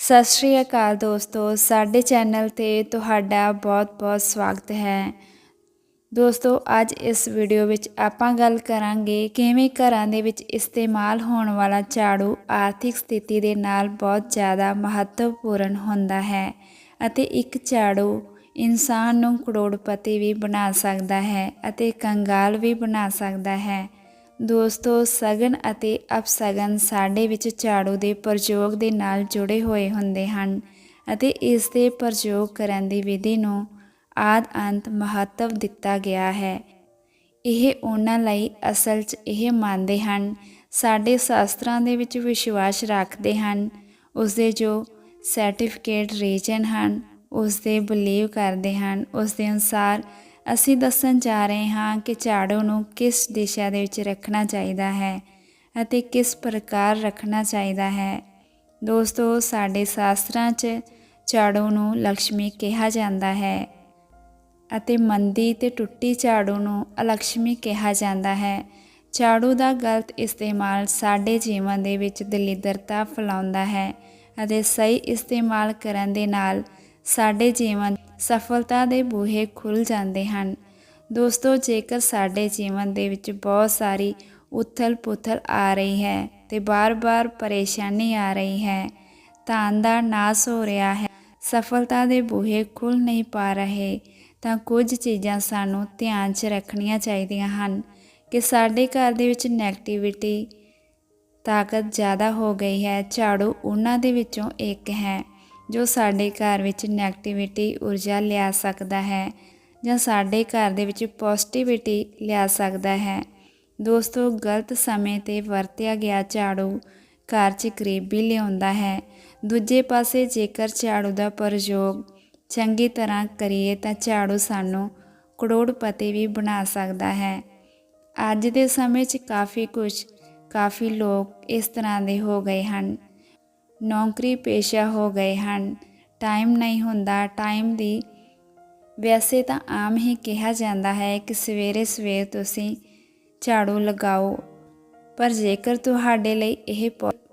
ਸਤਿ ਸ਼੍ਰੀ ਅਕਾਲ ਦੋਸਤੋ, ਸਾਡੇ ਚੈਨਲ ਤੇ ਤੁਹਾਡਾ ਬਹੁਤ-ਬਹੁਤ ਸਵਾਗਤ ਹੈ। ਦੋਸਤੋ, ਅੱਜ ਇਸ ਵੀਡੀਓ ਵਿੱਚ ਆਪਾਂ ਗੱਲ ਕਰਾਂਗੇ ਕਿਵੇਂ ਘਰਾਂ ਦੇ ਵਿੱਚ ਇਸਤੇਮਾਲ ਹੋਣ ਵਾਲਾ ਝਾੜੂ ਆਰਥਿਕ ਸਥਿਤੀ ਦੇ ਨਾਲ ਬਹੁਤ ਜ਼ਿਆਦਾ ਮਹੱਤਵਪੂਰਨ ਹੁੰਦਾ ਹੈ ਅਤੇ ਇੱਕ ਝਾੜੂ ਇਨਸਾਨ ਨੂੰ ਕਰੋੜਪਤੀ ਵੀ ਬਣਾ ਸਕਦਾ ਹੈ ਅਤੇ ਕੰਗਾਲ ਵੀ ਬਣਾ ਸਕਦਾ ਹੈ। ਦੋਸਤੋ, ਸਗਨ ਅਤੇ ਅਪਸਗਨ ਸਾਡੇ ਵਿੱਚ ਝਾੜੂ ਦੇ ਪ੍ਰਯੋਗ ਦੇ ਨਾਲ ਜੁੜੇ ਹੋਏ ਹੁੰਦੇ ਹਨ ਅਤੇ ਇਸ ਦੇ ਪ੍ਰਯੋਗ ਕਰਨ ਦੀ ਵਿਧੀ ਨੂੰ ਆਦ ਅੰਤ ਮਹੱਤਵ ਦਿੱਤਾ ਗਿਆ ਹੈ। ਇਹ ਉਹਨਾਂ ਲਈ ਅਸਲ 'ਚ ਇਹ ਮੰਨਦੇ ਹਨ, ਸਾਡੇ ਸ਼ਾਸਤਰਾਂ ਦੇ ਵਿੱਚ ਵਿਸ਼ਵਾਸ ਰੱਖਦੇ ਹਨ, ਉਸ ਦੇ ਜੋ ਸਰਟੀਫਿਕੇਟ ਰੀਜਨ ਹਨ, ਉਸ ਦੇ ਬਲੀਵ ਕਰਦੇ ਹਨ, ਉਸ ਦੇ ਅਨੁਸਾਰ ਅਸੀਂ ਦੱਸਣ ਜਾ ਰਹੇ ਹਾਂ ਕਿ ਝਾੜੂ ਨੂੰ ਕਿਸ ਦਿਸ਼ਾ ਦੇ ਵਿੱਚ ਰੱਖਣਾ ਚਾਹੀਦਾ ਹੈ ਅਤੇ ਕਿਸ ਪ੍ਰਕਾਰ ਰੱਖਣਾ ਚਾਹੀਦਾ ਹੈ। ਦੋਸਤੋ, ਸਾਡੇ ਸ਼ਾਸਤਰਾਂ 'ਚ ਝਾੜੂ ਨੂੰ ਲక్ష్ਮੀ ਕਿਹਾ ਜਾਂਦਾ ਹੈ ਅਤੇ ਮੰਦੀ ਤੇ ਟੁੱਟੀ ਝਾੜੂ ਨੂੰ ਅਲਕਸ਼ਮੀ ਕਿਹਾ ਜਾਂਦਾ ਹੈ। ਝਾੜੂ ਦਾ ਗਲਤ ਇਸਤੇਮਾਲ ਸਾਡੇ ਜੀਵਨ ਦੇ ਵਿੱਚ ਦਲਿੱਦਰਤਾ ਫੈਲਾਉਂਦਾ ਹੈ ਅਤੇ ਸਹੀ ਇਸਤੇਮਾਲ ਕਰਨ ਦੇ ਨਾਲ ਸਾਡੇ ਜੀਵਨ ਸਫਲਤਾ ਦੇ ਬੂਹੇ ਖੁੱਲ ਜਾਂਦੇ ਹਨ। ਦੋਸਤੋ, ਜੇਕਰ ਸਾਡੇ ਜੀਵਨ ਦੇ ਵਿੱਚ ਬਹੁਤ ਸਾਰੀ ਉਥਲ-ਪੁਥਲ ਆ ਰਹੀ ਹੈ ਤੇ ਬਾਰ-ਬਾਰ ਪਰੇਸ਼ਾਨੀ ਆ ਰਹੀ ਹੈ ਧਨ ਦਾ ਨਾਸ ਹੋ ਰਿਹਾ ਹੈ। ਸਫਲਤਾ ਦੇ ਬੂਹੇ ਖੁੱਲ ਨਹੀਂ ਪਾ ਰਹੇ, ਤਾਂ ਕੁਝ ਚੀਜ਼ਾਂ ਸਾਨੂੰ ਧਿਆਨ 'ਚ ਰੱਖਣੀਆਂ ਚਾਹੀਦੀਆਂ ਹਨ ਕਿ ਸਾਡੇ ਘਰ ਦੇ ਵਿੱਚ ਨੈਗੇਟਿਵਿਟੀ ਤਾਕਤ ਜ਼ਿਆਦਾ ਹੋ ਗਈ ਹੈ, ਝਾੜੂ ਉਹਨਾਂ ਦੇ ਵਿੱਚੋਂ ਇੱਕ ਹੈ। ਜੋ ਸਾਡੇ ਘਰ ਵਿੱਚ ਨੈਗੇਟਿਵਿਟੀ ਊਰਜਾ ਲਿਆ ਸਕਦਾ ਹੈ ਜਾਂ ਸਾਡੇ ਘਰ ਦੇ ਵਿੱਚ ਪੋਜ਼ਿਟਿਵਿਟੀ ਲਿਆ ਸਕਦਾ ਹੈ। ਦੋਸਤੋ, ਗਲਤ ਸਮੇਂ ਤੇ ਵਰਤਿਆ ਗਿਆ ਝਾੜੂ ਘਰ 'ਚ ਗਰੀਬੀ ਲਿਆਉਂਦਾ ਹੈ। ਦੂਜੇ ਪਾਸੇ ਜੇਕਰ ਝਾੜੂ ਦਾ ਪ੍ਰਯੋਗ ਚੰਗੀ ਤਰ੍ਹਾਂ ਕਰੀਏ ਤਾਂ ਝਾੜੂ ਸਾਨੂੰ ਕਰੋੜਪਤੀ ਵੀ ਬਣਾ ਸਕਦਾ ਹੈ। ਅੱਜ ਦੇ ਸਮੇਂ 'ਚ ਕਾਫੀ ਕੁਝ ਕਾਫੀ ਲੋਕ ਇਸ ਤਰ੍ਹਾਂ ਦੇ ਹੋ ਗਏ ਹਨ। ਨੌਕਰੀ ਪੇਸ਼ਾ ਹੋ ਗਏ ਹਨ। ਟਾਈਮ ਨਹੀਂ ਹੁੰਦਾ। ਟਾਈਮ ਦੀ ਵੈਸੇ ਤਾਂ ਆਮ ਹੀ ਕਿਹਾ ਜਾਂਦਾ ਹੈ ਕਿ ਸਵੇਰੇ ਸਵੇਰ ਤੁਸੀਂ ਝਾੜੂ ਲਗਾਓ, ਪਰ ਜੇਕਰ ਤੁਹਾਡੇ ਲਈ ਇਹ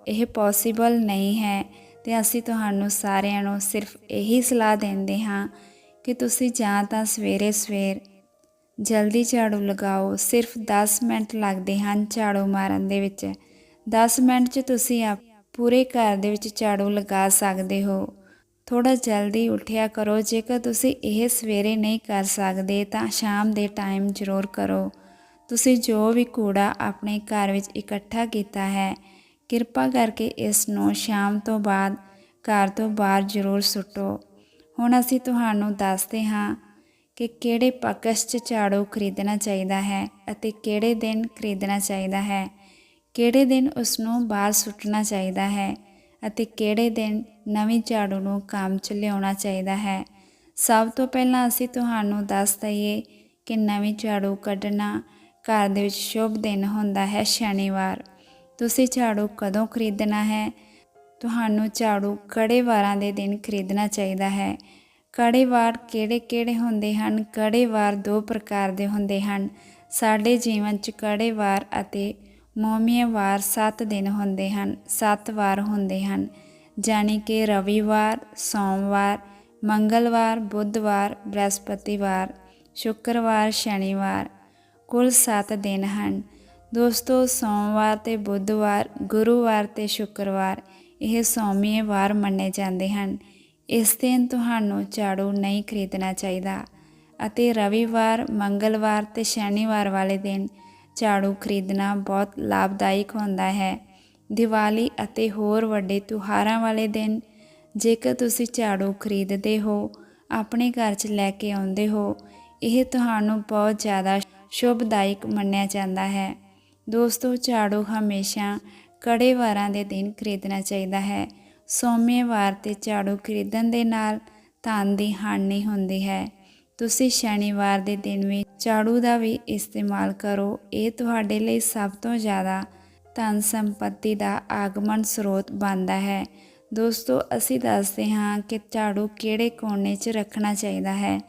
ਇਹ ਪੋਸੀਬਲ ਨਹੀਂ ਹੈ, ਤੇ ਅਸੀਂ ਤੁਹਾਨੂੰ ਸਾਰਿਆਂ ਨੂੰ ਸਿਰਫ ਇਹੀ ਸਲਾਹ ਦਿੰਦੇ ਹਾਂ ਕਿ ਤੁਸੀਂ ਜਾਂ ਤਾਂ ਸਵੇਰੇ ਸਵੇਰ ਜਲਦੀ ਝਾੜੂ ਲਗਾਓ। ਸਿਰਫ 10 ਮਿੰਟ ਲੱਗਦੇ ਹਨ ਝਾੜੂ ਮਾਰਨ ਦੇ ਵਿੱਚ। 10 ਮਿੰਟ 'ਚ ਤੁਸੀਂ ਪੂਰੇ ਘਰ ਦੇ ਵਿੱਚ ਝਾੜੂ ਲਗਾ ਸਕਦੇ ਹੋ। ਥੋੜਾ ਜਲਦੀ ਉੱਠਿਆ ਕਰੋ। ਜੇਕਰ ਤੁਸੀਂ ਇਹ ਸਵੇਰੇ ਨਹੀਂ ਕਰ ਸਕਦੇ, ਤਾਂ ਸ਼ਾਮ ਦੇ ਟਾਈਮ ਜ਼ਰੂਰ ਕਰੋ। ਤੁਸੀਂ ਜੋ ਵੀ ਕੂੜਾ ਆਪਣੇ ਘਰ ਵਿੱਚ ਇਕੱਠਾ ਕੀਤਾ ਹੈ, ਕਿਰਪਾ ਕਰਕੇ ਇਸ ਨੂੰ ਸ਼ਾਮ ਤੋਂ ਬਾਅਦ ਘਰ ਤੋਂ ਬਾਹਰ ਜ਼ਰੂਰ ਸੁੱਟੋ। ਹੁਣ ਅਸੀਂ ਤੁਹਾਨੂੰ ਦੱਸਦੇ ਹਾਂ ਕਿ ਕਿਹੜੇ ਪਕਸ਼ 'ਚ ਝਾੜੂ ਖਰੀਦਣਾ ਚਾਹੀਦਾ ਹੈ ਅਤੇ ਕਿਹੜੇ ਦਿਨ ਖਰੀਦਣਾ ਚਾਹੀਦਾ ਹੈ। ਕਿਹੜੇ ਦਿਨ ਉਸ ਨੂੰ ਬਾਹਰ ਸੁੱਟਣਾ ਚਾਹੀਦਾ ਹੈ ਅਤੇ ਕਿਹੜੇ ਦਿਨ ਨਵੀਂ ਝਾੜੂ ਨੂੰ ਕੰਮ 'ਚ ਲਿਆਉਣਾ ਚਾਹੀਦਾ ਹੈ? ਸਭ ਤੋਂ ਪਹਿਲਾਂ ਅਸੀਂ ਤੁਹਾਨੂੰ ਦੱਸ ਦਈਏ ਕਿ ਨਵੀਂ ਝਾੜੂ ਕੱਢਣਾ ਘਰ ਦੇ ਵਿੱਚ ਸ਼ੁਭ ਦਿਨ ਹੁੰਦਾ ਹੈ ਸ਼ਨੀਵਾਰ। ਤੁਸੀਂ ਝਾੜੂ ਕਦੋਂ ਖਰੀਦਣਾ ਹੈ? ਤੁਹਾਨੂੰ ਝਾੜੂ ਕੜੇ ਵਾਰਾਂ ਦੇ ਦਿਨ ਖਰੀਦਣਾ ਚਾਹੀਦਾ ਹੈ। ਕੜੇ ਵਾਰ ਕਿਹੜੇ-ਕਿਹੜੇ ਹੁੰਦੇ ਹਨ? ਕੜੇ ਵਾਰ ਦੋ ਪ੍ਰਕਾਰ ਦੇ ਹੁੰਦੇ ਹਨ। ਸਾਡੇ ਜੀਵਨ 'ਚ ਕੜੇ ਵਾਰ ਅਤੇ ਮੋਮੀਏ ਵਾਰ 7 ਦਿਨ ਹੁੰਦੇ ਹਨ 7 ਵਾਰ ਹੁੰਦੇ ਹਨ ਜਾਨੀ ਕਿ ਰਵੀਵਾਰ, ਸੋਮਵਾਰ, ਮੰਗਲਵਾਰ, ਬੁੱਧਵਾਰ, ਬ੍ਰਹਸਪਤੀਵਾਰ, ਸ਼ੁੱਕਰਵਾਰ, ਸ਼ਨੀਵਾਰ, ਕੁੱਲ 7 ਦਿਨ ਹਨ। ਦੋਸਤੋ, ਸੋਮਵਾਰ ਤੇ ਬੁੱਧਵਾਰ, ਗੁਰੂਵਾਰ ਤੇ ਸ਼ੁੱਕਰਵਾਰ ਇਹ ਸੌਮੀਏ ਵਾਰ ਮੰਨੇ ਜਾਂਦੇ ਹਨ। ਇਸ ਦਿਨ ਤੁਹਾਨੂੰ ਝਾੜੂ ਨਹੀਂ ਖਰੀਦਣਾ ਚਾਹੀਦਾ ਅਤੇ ਰਵੀਵਾਰ, ਮੰਗਲਵਾਰ ਤੇ ਸ਼ਨੀਵਾਰ ਵਾਲੇ ਦਿਨ ਝਾੜੂ ਖਰੀਦਣਾ ਬਹੁਤ ਲਾਭਦਾਇਕ ਹੁੰਦਾ ਹੈ। ਦੀਵਾਲੀ ਅਤੇ ਹੋਰ ਵੱਡੇ ਤਿਉਹਾਰਾਂ ਵਾਲੇ ਦਿਨ, ਜੇਕਰ ਤੁਸੀਂ ਝਾੜੂ ਖਰੀਦਦੇ ਹੋ, ਆਪਣੇ ਘਰ 'ਚ ਲੈ ਕੇ ਆਉਂਦੇ ਹੋ, ਇਹ ਤੁਹਾਨੂੰ ਬਹੁਤ ਜ਼ਿਆਦਾ ਸ਼ੁਭਦਾਇਕ ਮੰਨਿਆ ਜਾਂਦਾ ਹੈ। ਦੋਸਤੋ, ਝਾੜੂ ਹਮੇਸ਼ਾ ਕੜੇ ਵਾਰਾਂ ਦੇ ਦਿਨ ਖਰੀਦਣਾ ਚਾਹੀਦਾ ਹੈ। ਸੋਮਵਾਰ ਤੇ ਝਾੜੂ ਖਰੀਦਣ ਦੇ ਨਾਲ ਧਨ ਦੀ ਹਾਨੀ ਹੁੰਦੀ ਹੈ। ਤੁਸੀਂ ਸ਼ਨੀਵਾਰ ਦੇ ਦਿਨ ਵਿੱਚ ਝਾੜੂ ਦਾ ਵੀ ਇਸਤੇਮਾਲ ਕਰੋ। ਇਹ ਤੁਹਾਡੇ ਲਈ ਸਭ ਤੋਂ ਜ਼ਿਆਦਾ ਧਨ ਸੰਪਤੀ ਦਾ ਆਗਮਨ ਸਰੋਤ ਬਣਦਾ ਹੈ। ਦੋਸਤੋ, ਅਸੀਂ ਦੱਸਦੇ ਹਾਂ ਕਿ ਝਾੜੂ ਕਿਹੜੇ ਕੋਨੇ 'ਚ ਰੱਖਣਾ ਚਾਹੀਦਾ ਹੈ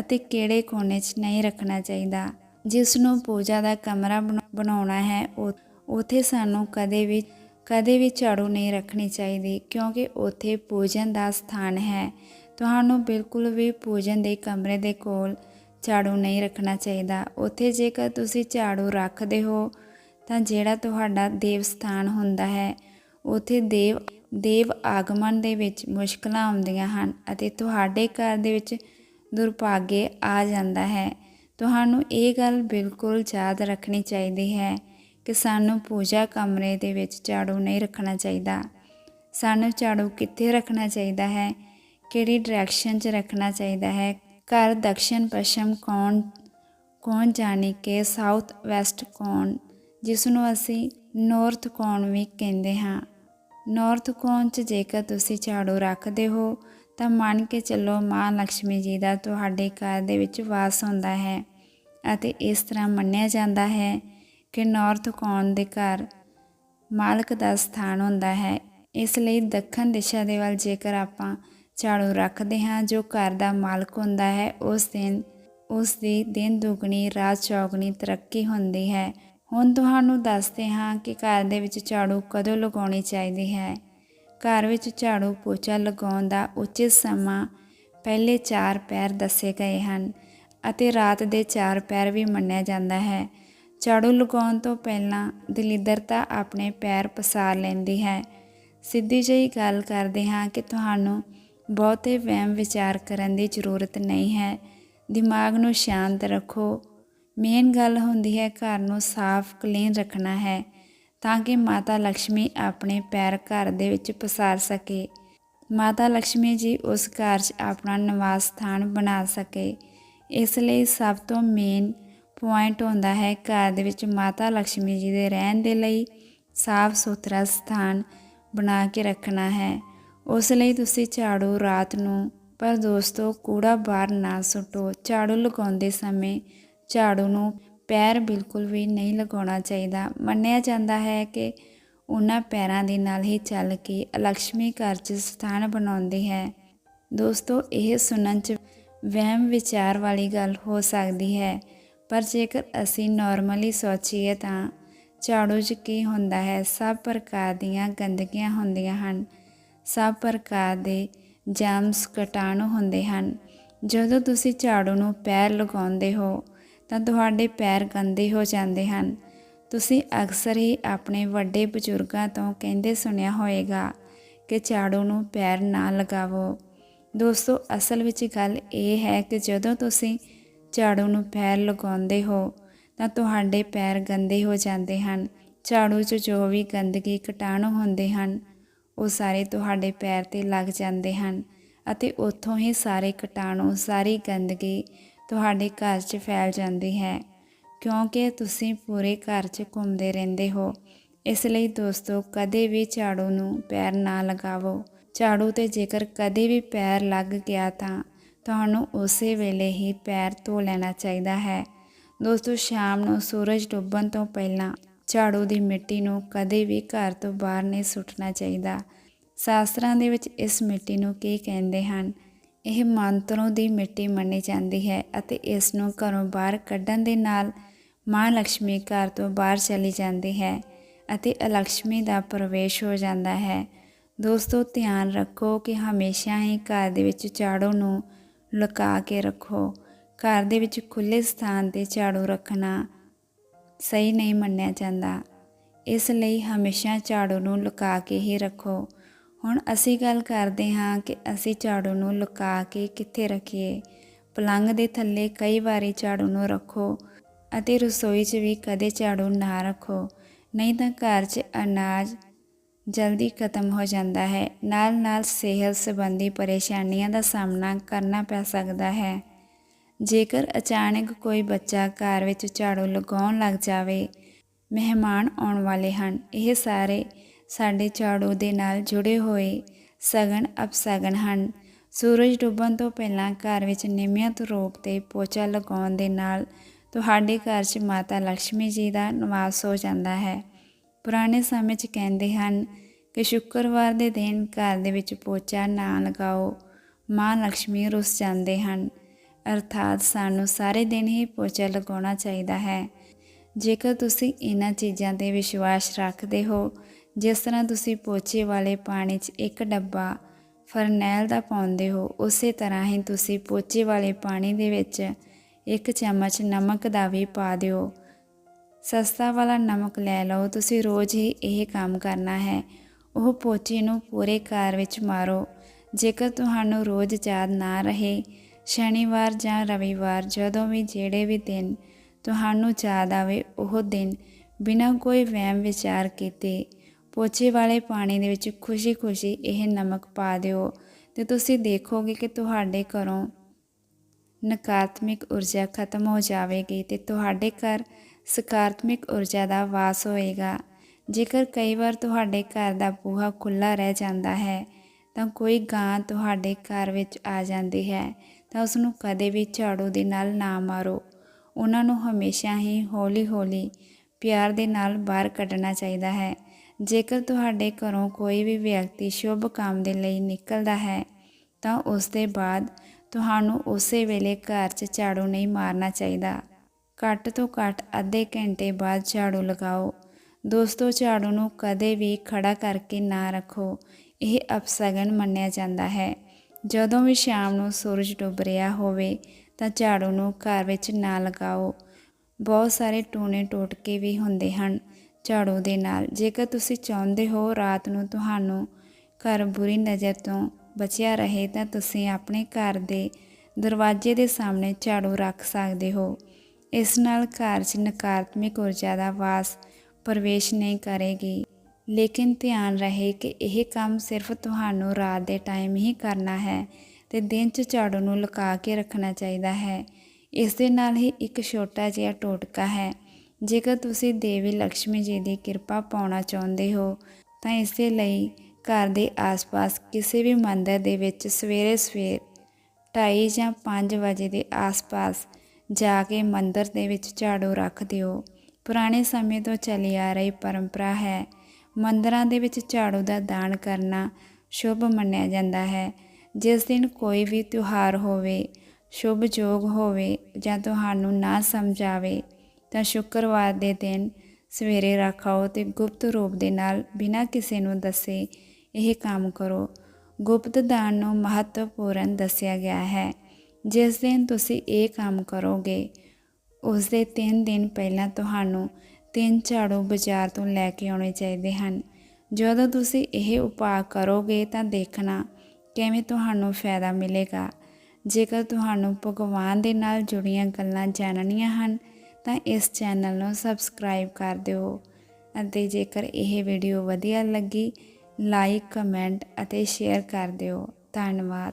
ਅਤੇ ਕਿਹੜੇ ਕੋਨੇ 'ਚ ਨਹੀਂ ਰੱਖਣਾ ਚਾਹੀਦਾ। ਜਿਸ ਨੂੰ ਪੂਜਾ ਦਾ ਕਮਰਾ ਬਣਾਉਣਾ ਹੈ ਉਥੇ ਸਾਨੂੰ ਕਦੇ ਵੀ ਕਦੇ ਵੀ ਝਾੜੂ ਨਹੀਂ ਰੱਖਣੀ ਚਾਹੀਦੀ ਕਿਉਂਕਿ ਉੱਥੇ ਪੂਜਨ ਦਾ ਸਥਾਨ ਹੈ। ਤੁਹਾਨੂੰ ਬਿਲਕੁਲ ਵੀ ਪੂਜਨ ਦੇ ਕਮਰੇ ਦੇ ਕੋਲ ਝਾੜੂ ਨਹੀਂ ਰੱਖਣਾ ਚਾਹੀਦਾ। ਉੱਥੇ ਜੇਕਰ ਤੁਸੀਂ ਝਾੜੂ ਰੱਖਦੇ ਹੋ, ਤਾਂ ਜਿਹੜਾ ਤੁਹਾਡਾ ਦੇਵ ਸਥਾਨ ਹੁੰਦਾ ਹੈ, ਉੱਥੇ ਦੇਵ ਦੇਵ ਆਗਮਨ ਦੇ ਵਿੱਚ ਮੁਸ਼ਕਲਾਂ ਆਉਂਦੀਆਂ ਹਨ ਅਤੇ ਤੁਹਾਡੇ ਘਰ ਦੇ ਵਿੱਚ ਦੁਰਭਾਗੇ ਆ ਜਾਂਦਾ ਹੈ। ਤੁਹਾਨੂੰ ਇਹ ਗੱਲ ਬਿਲਕੁਲ ਯਾਦ ਰੱਖਣੀ ਚਾਹੀਦੀ ਹੈ ਕਿ ਸਾਨੂੰ ਪੂਜਾ ਕਮਰੇ ਦੇ ਵਿੱਚ ਝਾੜੂ ਨਹੀਂ ਰੱਖਣਾ ਚਾਹੀਦਾ। ਸਾਨੂੰ ਝਾੜੂ ਕਿੱਥੇ ਰੱਖਣਾ ਚਾਹੀਦਾ ਹੈ? ਕਿਹੜੀ ਡਾਇਰੈਕਸ਼ਨ 'ਚ ਰੱਖਣਾ ਚਾਹੀਦਾ ਹੈ? ਘਰ ਦਕਸ਼ਣ ਪੱਛਮ ਕੌਣ ਕੌਣ ਜਾਣੀ ਕਿ ਸਾਊਥ ਵੈਸਟ ਕੌਣ? ਜਿਸ ਨੂੰ ਅਸੀਂ ਨਾਰਥ ਕੌਣ ਵੀ ਕਹਿੰਦੇ ਹਾਂ। ਨਾਰਥ ਕੌਣ 'ਚ ਜੇਕਰ ਤੁਸੀਂ ਝਾੜੂ ਰੱਖਦੇ ਹੋ, ਤਾਂ ਮੰਨ ਕੇ ਚੱਲੋ ਮਾਂ ਲక్ష్ਮੀ ਜੀ ਦਾ ਤੁਹਾਡੇ ਘਰ ਦੇ ਵਿੱਚ ਵਾਸ ਹੁੰਦਾ ਹੈ ਅਤੇ ਇਸ ਤਰ੍ਹਾਂ ਮੰਨਿਆ ਜਾਂਦਾ ਹੈ ਕਿ ਨਾਰਥ ਕੌਣ ਦੇ ਘਰ ਮਾਲਕ ਦਾ ਸਥਾਨ ਹੁੰਦਾ ਹੈ। ਇਸ ਲਈ ਦੱਖਣ ਦਿਸ਼ਾ ਦੇ ਵੱਲ ਜੇਕਰ ਆਪਾਂ ਝਾੜੂ ਰੱਖਦੇ ਹਾਂ। ਜੋ ਘਰ ਦਾ ਮਾਲਕ ਹੁੰਦਾ ਹੈ, ਉਸ ਦਿਨ, ਉਸ ਦੀ ਦਿਨ ਦੁਗਣੀ, ਰਾਤ ਚੌਗਣੀ ਤਰੱਕੀ ਹੁੰਦੀ ਹੈ। ਹੁਣ ਤੁਹਾਨੂੰ ਦੱਸਦੇ ਹਾਂ ਕਿ ਘਰ ਦੇ ਵਿੱਚ ਝਾੜੂ ਕਦੋਂ ਲਗਾਉਣੀ ਚਾਹੀਦੀ ਹੈ। ਘਰ ਵਿੱਚ ਝਾੜੂ ਪੋਚਾ ਲਗਾਉਣ ਦਾ ਉਚਿਤ ਸਮਾਂ ਪਹਿਲੇ 4 ਪੈਰ ਦੱਸੇ ਗਏ ਹਨ ਅਤੇ ਰਾਤ ਦੇ 4 ਪੈਰ ਵੀ ਮੰਨਿਆ ਜਾਂਦਾ ਹੈ। ਝਾੜੂ ਲਗਾਉਣ ਤੋਂ ਪਹਿਲਾਂ ਦਲਿੱਦਰਤਾ ਆਪਣੇ ਪੈਰ ਪਸਾਰ ਲੈਂਦੀ ਹੈ। ਸਿੱਧੀ ਜਿਹੀ ਗੱਲ ਕਰਦੇ ਹਾਂ ਕਿ ਤੁਹਾਨੂੰ ਬਹੁਤੇ ਵਹਿਮ ਵਿਚਾਰ ਕਰਨ ਦੀ ਜ਼ਰੂਰਤ ਨਹੀਂ ਹੈ। ਦਿਮਾਗ ਨੂੰ ਸ਼ਾਂਤ ਰੱਖੋ। ਮੇਨ ਗੱਲ ਹੁੰਦੀ ਹੈ ਘਰ ਨੂੰ ਸਾਫ਼, ਕਲੀਨ ਰੱਖਣਾ ਹੈ ਤਾਂ ਕਿ ਮਾਤਾ ਲక్ష్ਮੀ ਆਪਣੇ ਪੈਰ ਘਰ ਦੇ ਵਿੱਚ ਪਸਾਰ ਸਕੇ। ਮਾਤਾ ਲక్ష్ਮੀ ਜੀ ਉਸ ਘਰ 'ਚ ਆਪਣਾ ਨਿਵਾਸ ਸਥਾਨ ਬਣਾ ਸਕੇ। ਇਸ ਲਈ ਸਭ ਤੋਂ ਮੇਨ ਪੁਆਇੰਟ ਹੁੰਦਾ ਹੈ ਘਰ ਦੇ ਵਿੱਚ ਮਾਤਾ ਲక్ష్ਮੀ ਜੀ ਦੇ ਰਹਿਣ ਦੇ ਲਈ ਸਾਫ਼ ਸੁਥਰਾ ਸਥਾਨ ਬਣਾ ਕੇ ਰੱਖਣਾ ਹੈ। ਉਸ ਲਈ ਤੁਸੀਂ ਝਾੜੂ ਰਾਤ ਨੂੰ, ਪਰ ਦੋਸਤੋ ਕੂੜਾ ਬਾਹਰ ਨਾ ਸੁੱਟੋ। ਝਾੜੂ ਲਗਾਉਂਦੇ ਸਮੇਂ ਝਾੜੂ ਨੂੰ ਪੈਰ ਬਿਲਕੁਲ ਵੀ ਨਹੀਂ ਲਗਾਉਣਾ ਚਾਹੀਦਾ। ਮੰਨਿਆ ਜਾਂਦਾ ਹੈ ਕਿ ਉਹਨਾਂ ਪੈਰਾਂ ਦੇ ਨਾਲ ਹੀ ਚੱਲ ਕੇ ਲక్ష్ਮੀ ਘਰ 'ਚ ਸਥਾਨ ਬਣਾਉਂਦੀ ਹੈ। ਦੋਸਤੋ, ਇਹ ਸੁਣਨ 'ਚ ਵਹਿਮ ਵਿਚਾਰ ਵਾਲੀ ਗੱਲ ਹੋ ਸਕਦੀ ਹੈ, ਪਰ ਜੇਕਰ ਅਸੀਂ ਨਾਰਮਲੀ ਸੋਚੀਏ ਤਾਂ ਝਾੜੂ 'ਚ ਕੀ ਹੁੰਦਾ ਹੈ? ਸਭ ਪ੍ਰਕਾਰ ਦੀਆਂ ਗੰਦਗੀਆਂ ਹੁੰਦੀਆਂ ਹਨ। ਸਭ ਪ੍ਰਕਾਰ ਦੇ ਜਰਮਸ ਕੀਟਾਣੂ ਹੁੰਦੇ ਹਨ। ਜਦੋਂ ਤੁਸੀਂ ਝਾੜੂ ਨੂੰ ਪੈਰ ਲਗਾਉਂਦੇ ਹੋ, ਤਾਂ ਤੁਹਾਡੇ ਪੈਰ ਗੰਦੇ ਹੋ ਜਾਂਦੇ ਹਨ। ਤੁਸੀਂ ਅਕਸਰ ਹੀ ਆਪਣੇ ਵੱਡੇ ਬਜ਼ੁਰਗਾਂ ਤੋਂ ਕਹਿੰਦੇ ਸੁਣਿਆ ਹੋਵੇਗਾ ਕਿ ਝਾੜੂ ਨੂੰ ਪੈਰ ਨਾ ਲਗਾਵੋ। ਦੋਸਤੋ, ਅਸਲ ਵਿੱਚ ਗੱਲ ਇਹ ਹੈ ਕਿ ਜਦੋਂ ਤੁਸੀਂ ਝਾੜੂ ਨੂੰ ਪੈਰ ਲਗਾਉਂਦੇ ਹੋ, ਤਾਂ ਤੁਹਾਡੇ ਪੈਰ ਗੰਦੇ ਹੋ ਜਾਂਦੇ ਹਨ। ਝਾੜੂ 'ਚ ਜੋ ਵੀ ਗੰਦਗੀ ਕੀਟਾਣੂ ਹੁੰਦੇ ਹਨ ਉਹ ਸਾਰੇ ਤੁਹਾਡੇ ਪੈਰ ਤੇ ਲੱਗ ਜਾਂਦੇ ਹਨ ਅਤੇ ਉੱਥੋਂ ਹੀ ਸਾਰੇ ਕੀਟਾਣੂ ਸਾਰੀ ਗੰਦਗੀ ਤੁਹਾਡੇ ਘਰ 'ਚ ਫੈਲ ਜਾਂਦੀ ਹੈ। ਕਿਉਂਕਿ ਤੁਸੀਂ ਪੂਰੇ ਘਰ 'ਚ ਘੁੰਮਦੇ ਰਹਿੰਦੇ ਹੋ, ਇਸ ਲਈ ਦੋਸਤੋ ਕਦੇ ਵੀ ਝਾੜੂ ਨੂੰ ਪੈਰ ਨਾ ਲਗਾਵੋ। ਝਾੜੂ ਤੇ ਜੇਕਰ ਕਦੇ ਵੀ ਪੈਰ ਲੱਗ ਗਿਆ ਤਾਂ ਤੁਹਾਨੂੰ ਉਸੇ ਵੇਲੇ ਹੀ ਪੈਰ ਧੋ ਲੈਣਾ ਚਾਹੀਦਾ ਹੈ। ਦੋਸਤੋ, ਸ਼ਾਮ ਨੂੰ ਸੂਰਜ ਡੁੱਬਣ ਤੋਂ ਪਹਿਲਾਂ ਝਾੜੂ ਦੀ ਮਿੱਟੀ ਨੂੰ ਕਦੇ ਵੀ ਘਰ ਤੋਂ ਬਾਹਰ ਨਹੀਂ ਸੁੱਟਣਾ ਚਾਹੀਦਾ। ਸ਼ਾਸਤਰਾਂ ਦੇ ਵਿੱਚ ਇਸ ਮਿੱਟੀ ਨੂੰ ਕੀ ਕਹਿੰਦੇ ਹਨ? ਇਹ ਮੰਤਰੋਂ ਦੀ ਮਿੱਟੀ ਮੰਨੀ ਜਾਂਦੀ ਹੈ ਅਤੇ ਇਸ ਨੂੰ ਘਰੋਂ ਬਾਹਰ ਕੱਢਣ ਦੇ ਨਾਲ ਮਾਂ ਲక్ష్ਮੀ ਘਰ ਤੋਂ ਬਾਹਰ ਚਲੀ ਜਾਂਦੀ ਹੈ ਅਤੇ ਅਲਕਸ਼ਮੀ ਦਾ ਪ੍ਰਵੇਸ਼ ਹੋ ਜਾਂਦਾ ਹੈ। ਦੋਸਤੋ, ਧਿਆਨ ਰੱਖੋ ਕਿ ਹਮੇਸ਼ਾ ਹੀ ਘਰ ਦੇ ਵਿੱਚ ਝਾੜੂ ਨੂੰ ਲੁਕਾ ਕੇ ਰੱਖੋ। ਘਰ ਦੇ ਵਿੱਚ ਖੁੱਲੇ ਸਥਾਨ ਤੇ ਝਾੜੂ ਰੱਖਣਾ ਸਹੀ ਨਹੀਂ ਮੰਨਿਆ ਜਾਂਦਾ। ਇਸ ਲਈ ਹਮੇਸ਼ਾ ਝਾੜੂ ਨੂੰ ਲੁਕਾ ਕੇ ਹੀ ਰੱਖੋ। ਹੁਣ ਅਸੀਂ ਗੱਲ ਕਰਦੇ ਹਾਂ ਕਿ ਅਸੀਂ ਝਾੜੂ ਨੂੰ ਲੁਕਾ ਕੇ ਕਿੱਥੇ ਰੱਖੀਏ। ਪਲੰਗ ਦੇ ਥੱਲੇ ਕਈ ਵਾਰੀ ਝਾੜੂ ਨੂੰ ਰੱਖੋ ਅਤੇ ਰਸੋਈ 'ਚ ਵੀ ਕਦੇ ਝਾੜੂ ਨਾ ਰੱਖੋ। ਨਹੀਂ ਤਾਂ ਘਰ 'ਚ ਅਨਾਜ ਜਲਦੀ ਖਤਮ ਹੋ ਜਾਂਦਾ ਹੈ। ਨਾਲ ਨਾਲ ਸਿਹਤ ਸੰਬੰਧੀ ਪਰੇਸ਼ਾਨੀਆਂ ਦਾ ਸਾਹਮਣਾ ਕਰਨਾ ਪੈ ਸਕਦਾ ਹੈ। ਜੇਕਰ ਅਚਾਨਕ ਕੋਈ ਬੱਚਾ ਘਰ ਵਿੱਚ ਝਾੜੂ ਲਗਾਉਣ ਲੱਗ ਜਾਵੇ, ਮਹਿਮਾਨ ਆਉਣ ਵਾਲੇ ਹਨ। ਇਹ ਸਾਰੇ ਸਾਡੇ ਝਾੜੂ ਦੇ ਨਾਲ ਜੁੜੇ ਹੋਏ ਸਗਨ ਅਪਸਗਨ ਹਨ। ਸੂਰਜ ਡੁੱਬਣ ਤੋਂ ਪਹਿਲਾਂ ਘਰ ਵਿੱਚ ਨਿਯਮਿਤ ਰੂਪ ਤੇ ਪੋਚਾ ਲਗਾਉਣ ਦੇ ਨਾਲ ਤੁਹਾਡੇ ਘਰ 'ਚ ਮਾਤਾ ਲక్ష్ਮੀ ਜੀ ਦਾ ਨਿਵਾਸ ਹੋ ਜਾਂਦਾ ਹੈ। ਪੁਰਾਣੇ ਸਮੇਂ 'ਚ ਕਹਿੰਦੇ ਹਨ ਕਿ ਸ਼ੁੱਕਰਵਾਰ ਦੇ ਦਿਨ ਘਰ ਦੇ ਵਿੱਚ ਪੋਚਾ ਨਾ ਲਗਾਓ, ਮਾਂ ਲక్ష్ਮੀ ਰੁੱਸ ਜਾਂਦੇ ਹਨ। ਅਰਥਾਤ ਸਾਨੂੰ ਸਾਰੇ ਦਿਨ ਹੀ ਪੋਚਾ ਲਗਾਉਣਾ ਚਾਹੀਦਾ ਹੈ। ਜੇਕਰ ਤੁਸੀਂ ਇਹਨਾਂ ਚੀਜ਼ਾਂ ਤੇ ਵਿਸ਼ਵਾਸ ਰੱਖਦੇ ਹੋ, ਜਿਸ ਤਰ੍ਹਾਂ ਤੁਸੀਂ ਪੋਚੇ ਵਾਲੇ ਪਾਣੀ 'ਚ ਇੱਕ ਡੱਬਾ ਫਰਨੈਲ ਦਾ ਪਾਉਂਦੇ ਹੋ, ਉਸੇ ਤਰ੍ਹਾਂ ਹੀ ਤੁਸੀਂ ਪੋਚੇ ਵਾਲੇ ਪਾਣੀ ਦੇ ਵਿੱਚ ਇੱਕ ਚਮਚ ਨਮਕ ਦਾ ਵੀ ਪਾ ਦਿਓ। ਸਸਤਾ ਵਾਲਾ ਨਮਕ ਲੈ ਲਓ, ਤੁਸੀਂ ਰੋਜ਼ ਹੀ ਇਹ ਕੰਮ ਕਰਨਾ ਹੈ। ਉਹ ਪੋਚੇ ਨੂੰ ਪੂਰੇ ਘਰ ਵਿੱਚ ਮਾਰੋ। ਜੇਕਰ ਤੁਹਾਨੂੰ ਰੋਜ਼ ਯਾਦ ਨਾ ਰਹੇ ਸ਼ਨੀਵਾਰ ਜਾਂ ਰਵੀਵਾਰ ਜਦੋਂ ਵੀ ਜਿਹੜੇ ਵੀ ਦਿਨ ਤੁਹਾਨੂੰ ਯਾਦ ਆਵੇ, ਉਹ ਦਿਨ ਬਿਨਾਂ ਕੋਈ ਵਹਿਮ ਵਿਚਾਰ ਕੀਤੇ ਪੋਚੇ ਵਾਲੇ ਪਾਣੀ ਦੇ ਵਿੱਚ ਖੁਸ਼ੀ-ਖੁਸ਼ੀ ਇਹ ਨਮਕ ਪਾ ਦਿਓ ਤੇ ਤੁਸੀਂ ਦੇਖੋਗੇ ਕਿ ਤੁਹਾਡੇ ਘਰੋਂ ਨਕਾਰਾਤਮਕ ਊਰਜਾ ਖਤਮ ਹੋ ਜਾਵੇਗੀ ਤੇ ਤੁਹਾਡੇ ਘਰ ਸਕਾਰਾਤਮਕ ਊਰਜਾ ਦਾ ਵਾਸ ਹੋਏਗਾ। ਜੇਕਰ ਕਈ ਵਾਰ ਤੁਹਾਡੇ ਘਰ ਦਾ ਬੂਹਾ ਖੁੱਲਾ ਰਹਿ ਜਾਂਦਾ ਹੈ, ਤਾਂ ਕੋਈ ਗਾਂ ਤੁਹਾਡੇ ਘਰ ਵਿੱਚ ਆ ਜਾਂਦੀ ਹੈ। ਤਾਂ ਉਸ ਨੂੰ ਕਦੇ ਵੀ ਝਾੜੂ ਦੇ ਨਾਲ ਨਾ ਮਾਰੋ। ਉਹਨਾਂ ਨੂੰ ਹਮੇਸ਼ਾ ਹੀ ਹੌਲੀ-ਹੌਲੀ ਪਿਆਰ ਦੇ ਨਾਲ ਬਾਹਰ ਕੱਢਣਾ ਚਾਹੀਦਾ ਹੈ। ਜੇਕਰ ਤੁਹਾਡੇ ਘਰੋਂ ਕੋਈ ਵੀ ਵਿਅਕਤੀ ਸ਼ੁਭ ਕੰਮ ਦੇ ਲਈ ਨਿਕਲਦਾ ਹੈ, ਤਾਂ ਉਸ ਦੇ ਬਾਅਦ ਤੁਹਾਨੂੰ ਉਸੇ ਵੇਲੇ ਘਰ 'ਚ ਝਾੜੂ ਨਹੀਂ ਮਾਰਨਾ ਚਾਹੀਦਾ। ਘੱਟ ਤੋਂ ਘੱਟ ਅੱਧੇ ਘੰਟੇ ਬਾਅਦ ਝਾੜੂ ਲਗਾਓ। ਦੋਸਤੋ, ਝਾੜੂ ਨੂੰ ਕਦੇ ਵੀ ਖੜਾ ਕਰਕੇ ਨਾ ਰੱਖੋ। ਇਹ ਅਪਸਗਨ ਮੰਨਿਆ ਜਾਂਦਾ ਹੈ। ਜਦੋਂ ਵੀ ਸ਼ਾਮ ਨੂੰ ਸੂਰਜ ਡੁੱਬ ਰਿਹਾ ਹੋਵੇ ਤਾਂ ਝਾੜੂ ਨੂੰ ਘਰ ਵਿੱਚ ਨਾ ਲਗਾਓ। ਬਹੁਤ ਸਾਰੇ ਟੂਣੇ ਟੋਟਕੇ ਵੀ ਹੁੰਦੇ ਹਨ ਝਾੜੂ ਦੇ ਨਾਲ। ਜੇਕਰ ਤੁਸੀਂ ਚਾਹੁੰਦੇ ਹੋ ਰਾਤ ਨੂੰ ਤੁਹਾਨੂੰ ਘਰ ਬੁਰੀ ਨਜ਼ਰ ਤੋਂ ਬਚਿਆ ਰਹੇ ਤਾਂ ਤੁਸੀਂ ਆਪਣੇ ਘਰ ਦੇ ਦਰਵਾਜ਼ੇ ਦੇ ਸਾਹਮਣੇ ਝਾੜੂ ਰੱਖ ਸਕਦੇ ਹੋ। ਇਸ ਨਾਲ ਘਰ 'ਚ ਨਕਾਰਾਤਮਕ ਊਰਜਾ ਦਾ ਵਾਸ ਪ੍ਰਵੇਸ਼ ਨਹੀਂ ਕਰੇਗੀ। ਲੇਕਿਨ ਧਿਆਨ ਰਹੇ ਕਿ ਇਹ ਕੰਮ ਸਿਰਫ ਤੁਹਾਨੂੰ ਰਾਤ ਦੇ ਟਾਈਮ ਹੀ ਕਰਨਾ ਹੈ ਤੇ ਦਿਨ 'ਚ ਝਾੜੂ ਨੂੰ ਲੁਕਾ ਕੇ ਰੱਖਣਾ ਚਾਹੀਦਾ ਹੈ। ਇਸ ਦੇ ਨਾਲ ਹੀ ਇੱਕ ਛੋਟਾ ਜਿਹਾ ਟੋਟਕਾ ਹੈ। ਜੇਕਰ ਤੁਸੀਂ ਦੇਵੀ ਲక్ష్ਮੀ ਜੀ ਦੀ ਕਿਰਪਾ ਪਾਉਣਾ ਚਾਹੁੰਦੇ ਹੋ, ਤਾਂ ਇਸ ਦੇ ਲਈ ਘਰ ਦੇ ਆਸ-ਪਾਸ ਕਿਸੇ ਵੀ ਮੰਦਰ ਦੇ ਵਿੱਚ ਸਵੇਰੇ ਸਵੇਰ 2:30 ਜਾਂ 5 ਵਜੇ ਦੇ ਆਸ-ਪਾਸ ਜਾ ਕੇ ਮੰਦਰ ਦੇ ਵਿੱਚ ਝਾੜੂ ਰੱਖ ਦਿਓ। ਪੁਰਾਣੇ ਸਮੇਂ ਤੋਂ ਚੱਲੀ ਆ ਰਹੀ ਪਰੰਪਰਾ ਹੈ ਮੰਦਰਾਂ ਦੇ ਵਿੱਚ ਝਾੜੂ ਦਾ ਦਾਨ ਕਰਨਾ ਸ਼ੁਭ ਮੰਨਿਆ ਜਾਂਦਾ ਹੈ। ਜਿਸ ਦਿਨ ਕੋਈ ਵੀ ਤਿਉਹਾਰ ਹੋਵੇ, ਸ਼ੁਭ ਯੋਗ ਹੋਵੇ ਜਾਂ ਤੁਹਾਨੂੰ ਨਾ ਸਮਝ ਆਵੇ, ਤਾਂ ਸ਼ੁੱਕਰਵਾਰ ਦੇ ਦਿਨ ਸਵੇਰੇ ਰੱਖਾਓ ਤੇ ਗੁਪਤ ਰੂਪ ਦੇ ਨਾਲ ਬਿਨਾਂ ਕਿਸੇ ਨੂੰ ਦੱਸੇ ਇਹ ਕੰਮ ਕਰੋ। ਗੁਪਤ ਦਾਨ ਨੂੰ ਮਹੱਤਵਪੂਰਨ ਦੱਸਿਆ ਗਿਆ ਹੈ। ਜਿਸ ਦਿਨ ਤੁਸੀਂ ਇਹ ਕੰਮ ਕਰੋਗੇ, ਉਸ ਦੇ 3 ਦਿਨ ਪਹਿਲਾਂ ਤੁਹਾਨੂੰ ਤਿੰਨ ਝਾੜੂ ਬਾਜ਼ਾਰ ਤੋਂ ਲੈ ਕੇ ਆਉਣੇ ਚਾਹੀਦੇ ਹਨ। ਜਦੋਂ ਤੁਸੀਂ ਇਹ ਉਪਾਅ ਕਰੋਗੇ ਤਾਂ ਦੇਖਣਾ ਕਿਵੇਂ ਤੁਹਾਨੂੰ ਫਾਇਦਾ ਮਿਲੇਗਾ। ਜੇਕਰ ਤੁਹਾਨੂੰ ਭਗਵਾਨ ਦੇ ਨਾਲ ਜੁੜੀਆਂ ਗੱਲਾਂ ਜਾਣਨੀਆਂ ਹਨ, ਤਾਂ ਇਸ ਚੈਨਲ ਨੂੰ ਸਬਸਕ੍ਰਾਈਬ ਕਰ ਦਿਓ ਅਤੇ ਜੇਕਰ ਇਹ ਵੀਡੀਓ ਵਧੀਆ ਲੱਗੀ, ਲਾਈਕ, ਕਮੈਂਟ ਅਤੇ ਸ਼ੇਅਰ ਕਰ ਦਿਓ। ਧੰਨਵਾਦ।